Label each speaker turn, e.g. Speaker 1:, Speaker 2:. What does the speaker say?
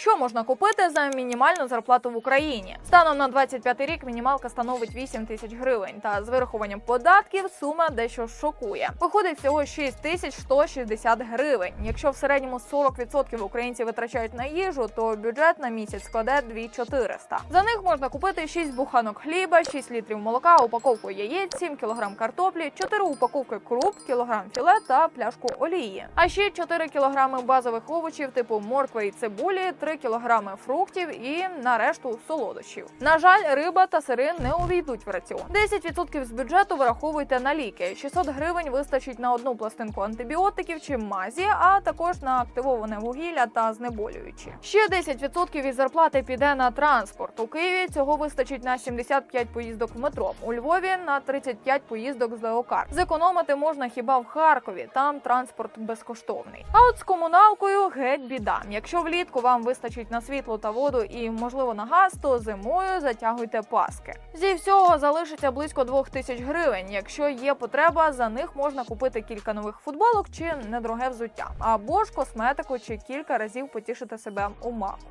Speaker 1: Що можна купити за мінімальну зарплату в Україні? Станом на 25 рік мінімалка становить 8 тисяч гривень, та з вирахуванням податків сума дещо шокує. Виходить всього 6 тисяч 160 гривень. Якщо в середньому 40% українців витрачають на їжу, то бюджет на місяць складе 2400. За них можна купити 6 буханок хліба, 6 літрів молока, упаковку яєць, 7 кг картоплі, 4 упаковки круп, кілограм філе та пляшку олії. А ще 4 кг базових овочів типу моркви і цибулі, 3 кг фруктів і на решту солодощів. На жаль, риба та сири не увійдуть в раціон. 10% з бюджету вираховуйте на ліки. 600 гривень вистачить на одну пластинку антибіотиків чи мазі, а також на активоване вугілля та знеболюючі. Ще 10% із зарплати піде на транспорт. У Києві цього вистачить на 75 поїздок в метро. У Львові на 35 поїздок з леокар. Зекономити можна хіба в Харкові. Там транспорт безкоштовний. А от з комуналкою геть біда. Якщо влітку вам вистачить на світло та воду і можливо на газ, то зимою затягуйте паски. Зі всього залишиться близько 2000 тисяч гривень. Якщо є потреба, за них можна купити кілька нових футболок чи недороге взуття, або ж косметику, чи кілька разів потішити себе у маку.